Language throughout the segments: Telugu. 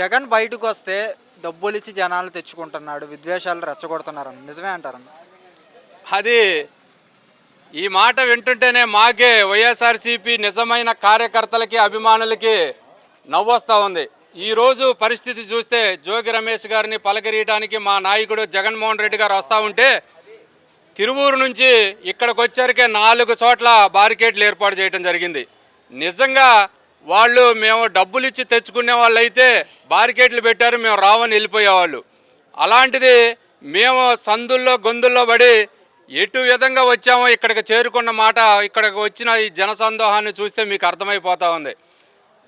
జగన్ బయటకు వస్తే డబ్బులు ఇచ్చి జనాలు తెచ్చుకుంటున్నాడు విద్వేషాలు రెచ్చగొడుతున్నారని. నిజమే అంటారన్న అది ఈ మాట వింటుంటేనే మాకే వైఎస్ఆర్సీపీ నిజమైన కార్యకర్తలకి అభిమానులకి నవ్వొస్తూ ఉంది. ఈరోజు పరిస్థితి చూస్తే జోగి రమేష్ గారిని పలకరీయడానికి మా నాయకుడు జగన్మోహన్ రెడ్డి గారు వస్తూ ఉంటే తిరువూరు నుంచి ఇక్కడికి వచ్చరికే నాలుగు చోట్ల బారికేడ్లు ఏర్పాటు చేయడం జరిగింది. నిజంగా వాళ్ళు మేము డబ్బులు ఇచ్చి తెచ్చుకునే వాళ్ళు అయితే బారికేట్లు పెట్టారు మేము రావని వెళ్ళిపోయేవాళ్ళు. అలాంటిది మేము సందుల్లో గొంతుల్లో పడి ఎటు విధంగా వచ్చామో ఇక్కడికి చేరుకున్న మాట ఇక్కడికి వచ్చిన ఈ జనసందోహాన్ని చూస్తే మీకు అర్థమైపోతా ఉంది.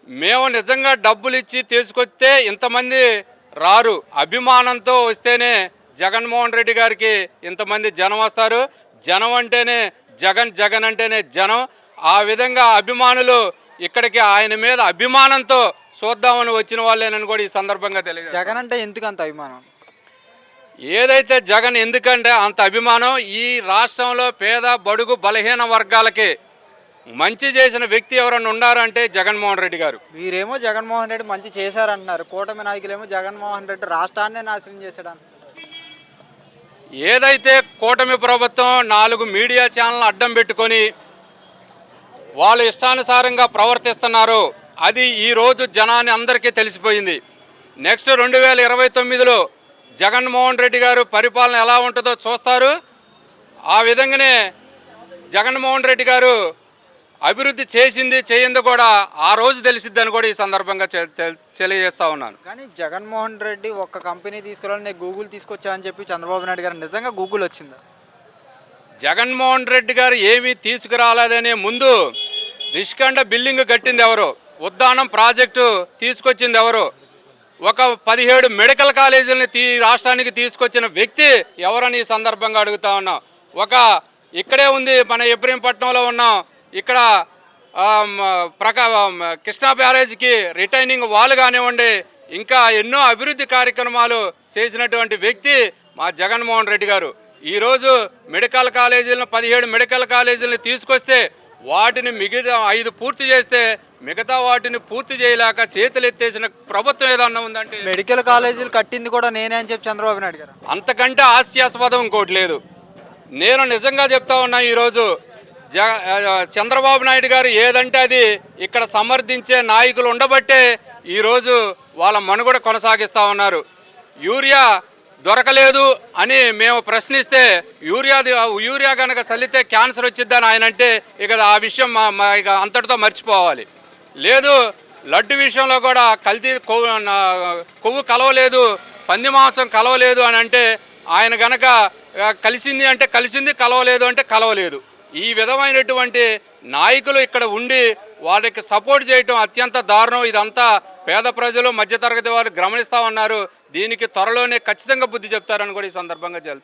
మేము నిజంగా డబ్బులు ఇచ్చి తీసుకొస్తే ఇంతమంది రారు. అభిమానంతో వస్తేనే జగన్మోహన్ రెడ్డి గారికి ఇంతమంది జనం వస్తారు. జనం అంటేనే జగన్ జగన్ అంటేనే జనం. ఆ విధంగా అభిమానులు ఇక్కడికి ఆయన మీద అభిమానంతో చూద్దామని వచ్చిన వాళ్ళేనని కూడా ఈ సందర్భంగా తెలియజేస్తాను జగన్ అంటే ఎందుకు అంత అభిమానం? ఏదైతే జగన్ ఎందుకంటే అంత అభిమానం ఈ రాష్ట్రంలో పేద బడుగు బలహీన వర్గాలకి మంచి చేసిన వ్యక్తి ఎవరైనా ఉన్నారంటే జగన్మోహన్ రెడ్డి గారు. మీరేమో జగన్మోహన్ రెడ్డి మంచి చేశారంటున్నారు. కూటమి నాయకులేమో జగన్మోహన్ రెడ్డి రాష్ట్రాన్నే నాశనం చేశాడు ఏదైతే కూటమి ప్రభుత్వం నాలుగు మీడియా ఛానల్ అడ్డం పెట్టుకొని వాళ్ళు ఇష్టానుసారంగా ప్రవర్తిస్తున్నారు. అది ఈరోజు జనాన్ని అందరికీ తెలిసిపోయింది. నెక్స్ట్ రెండు వేల ఇరవై తొమ్మిదిలో జగన్మోహన్ రెడ్డి గారు పరిపాలన ఎలా ఉంటుందో చూస్తారు. ఆ విధంగానే జగన్మోహన్ రెడ్డి గారు అభివృద్ధి చేసింది చేయింది కూడా ఆ రోజు తెలిసిద్దని కూడా ఈ సందర్భంగా తెలియజేస్తా ఉన్నాను. కానీ జగన్మోహన్ రెడ్డి ఒక్క కంపెనీ తీసుకురావాలని నేను గూగుల్ తీసుకొచ్చా అని చెప్పి చంద్రబాబు నాయుడు గారు నిజంగా గూగుల్ వచ్చిందా? జగన్మోహన్ రెడ్డి గారు ఏమీ తీసుకురాలేదనే ముందు రిష్కండ బిల్డింగ్ కట్టింది ఎవరు? ఉద్దానం ప్రాజెక్టు తీసుకొచ్చింది ఎవరు? ఒక పదిహేడు మెడికల్ కాలేజీలని తీ రాష్ట్రానికి తీసుకొచ్చిన వ్యక్తి ఎవరని ఈ సందర్భంగా అడుగుతా ఉన్నాం. ఒక ఇక్కడే ఉంది మన ఇబ్రహీంపట్నంలో ఉన్నాం ఇక్కడ ప్రకా కృష్ణా బ్యారేజ్కి రిటైనింగ్ వాల్ కానివ్వండి ఇంకా ఎన్నో అభివృద్ధి కార్యక్రమాలు చేసినటువంటి వ్యక్తి మా జగన్మోహన్ రెడ్డి గారు. ఈరోజు మెడికల్ కాలేజీలను పదిహేడు మెడికల్ కాలేజీలను తీసుకొస్తే వాటిని మిగతా ఐదు పూర్తి చేస్తే మిగతా వాటిని పూర్తి చేయలేక చేతులు ఎత్తేసిన ప్రభుత్వం ఏదన్నా ఉందంటే? మెడికల్ కాలేజీలు కట్టింది కూడా నేనే అని చెప్పి చంద్రబాబు నాయుడు గారు. అంతకంటే హాస్యాస్పదం ఇంకోటి లేదు. నేను నిజంగా చెప్తా ఉన్నా ఈరోజు జ చంద్రబాబు నాయుడు గారు ఏదంటే అది ఇక్కడ సమర్థించే నాయకులు ఉండబట్టే ఈరోజు వాళ్ళ మనుగడ కొనసాగిస్తూ ఉన్నారు. యూరియా దొరకలేదు అని మేము ప్రశ్నిస్తే యూరియా యూరియా కనుక చల్లితే క్యాన్సర్ వచ్చిద్దని ఆయన అంటే ఇక ఆ విషయం మా ఇక అంతటితో మర్చిపోవాలి. లేదు లడ్డు విషయంలో కూడా కల్తీ కొవ్వు కొవ్వు కలవలేదు పంది మాంసం కలవలేదు అని అంటే ఆయన గనక కలిసింది అంటే కలిసింది కలవలేదు అంటే కలవలేదు. ఈ విధమైనటువంటి నాయకులు ఇక్కడ ఉండి వాళ్ళకి సపోర్ట్ చేయటం అత్యంత దారుణం. ఇదంతా పేద ప్రజలు మధ్యతరగతి వారు గమనిస్తూ ఉన్నారు దీనికి త్వరలోనే ఖచ్చితంగా బుద్ధి చెప్తారని కూడా ఈ సందర్భంగా చెల్